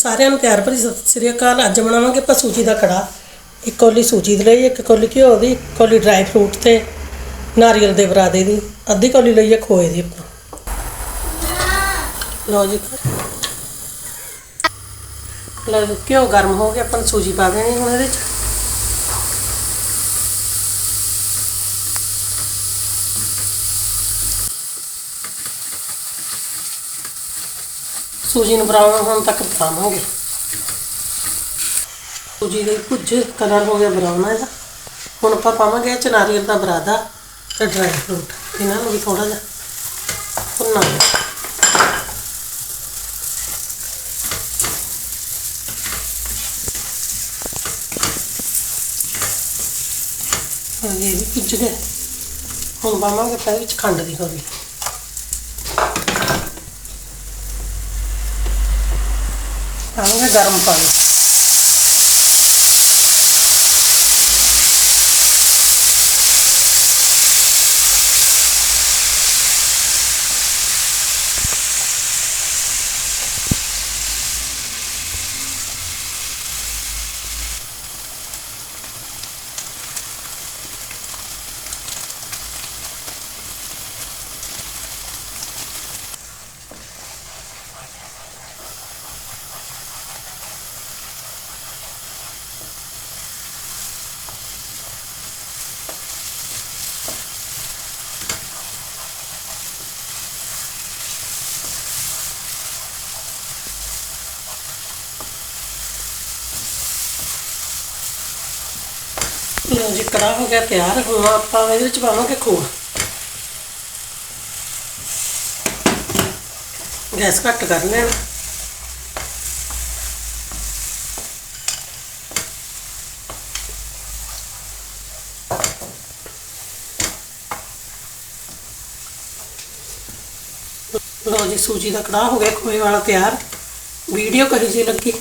ਸਾਰਿਆਂ ਨੂੰ ਪਿਆਰ ਭਰੀ ਸਤਿ ਸ੍ਰੀ ਅਕਾਲ। ਅੱਜ ਬਣਾਵਾਂਗੇ ਆਪਾਂ ਸੂਜੀ ਦਾ ਕੜਾ ਇੱਕ ਕੌਲੀ ਸੂਜੀ ਦੀ ਲਈ ਇੱਕ ਕੌਲੀ ਘਿਓ ਦੀ ਇੱਕ ਕੌਲੀ ਡਰਾਈ ਫਰੂਟ ਤੇ ਨਾਰੀਅਲ ਦੇ ਬਰਾਦੇ ਦੀ। ਅੱਧੀ ਕੋਲੀ ਲਈ ਹੈ ਖੋਏ ਦੀ ਆਪਾਂ। ਲਓ ਜੀ। ਲਓ ਜੀ, ਘਿਓ ਗਰਮ ਹੋ ਗਿਆ ਆਪਾਂ ਨੂੰ ਸੂਜੀ ਪਾ ਦੇਣੀ ਹੁਣ ਇਹਦੇ ਚ। ਸੂਜੀ ਨੂੰ ਬਰਾਊਨ ਹੋਣ ਤੱਕ ਪਕਾਵਾਂਗੇ ਸੂਜੀ ਦੇ ਕੁਝ ਕਲਰ ਹੋ ਗਿਆ ਬਰਾਊਨ ਇਹਦਾ। ਹੁਣ ਆਪਾਂ ਪਾਵਾਂਗੇ ਇਹ ਦਾ ਬਰਾਦਾ ਤੇ ਡਰਾਈ ਫਰੂਟ ਇਹਨਾਂ ਨੂੰ ਵੀ ਥੋੜਾ ਜਿਹਾ ਭੁੰਨਾ ਇਹ ਵੀ ਭੁੱਜ ਗਏ। ਹੁਣ ਪਾਵਾਂਗੇ ਪਹਿਲੇ ਵਿੱਚ ਖੰਡ ਦੀ ਹੋਰੀ ਪਾਵਾਂਗੇ ਗਰਮ ਪਾਣੀ। ਲਓ ਜੀ ਕੜਾ ਹੋ ਗਿਆ, ਤਿਆਰ ਹੁਣ ਆਪਾਂ ਇਹਦੇ ਵਿੱਚ ਪਾਵਾਂਗੇ ਖੋਆ। ਗੈਸ ਘੱਟ ਕਰ ਲੈਣਾ। ਲਓ ਜੀ, ਸੂਜੀ ਦਾ ਕੜਾਹ ਹੋ ਗਿਆ, ਖੋਏ ਵਾਲਾ ਤਿਆਰ। ਵੀਡੀਓ ਕਹੀ ਜੀ ਲੱਗੀ।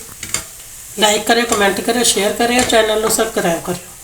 ਲਾਈਕ ਕਰਿਓ, ਕਮੈਂਟ ਕਰਿਓ, ਸ਼ੇਅਰ ਕਰਿਓ, ਚੈਨਲ ਨੂੰ ਸਬਸਕ੍ਰਾਈਬ ਕਰਿਓ।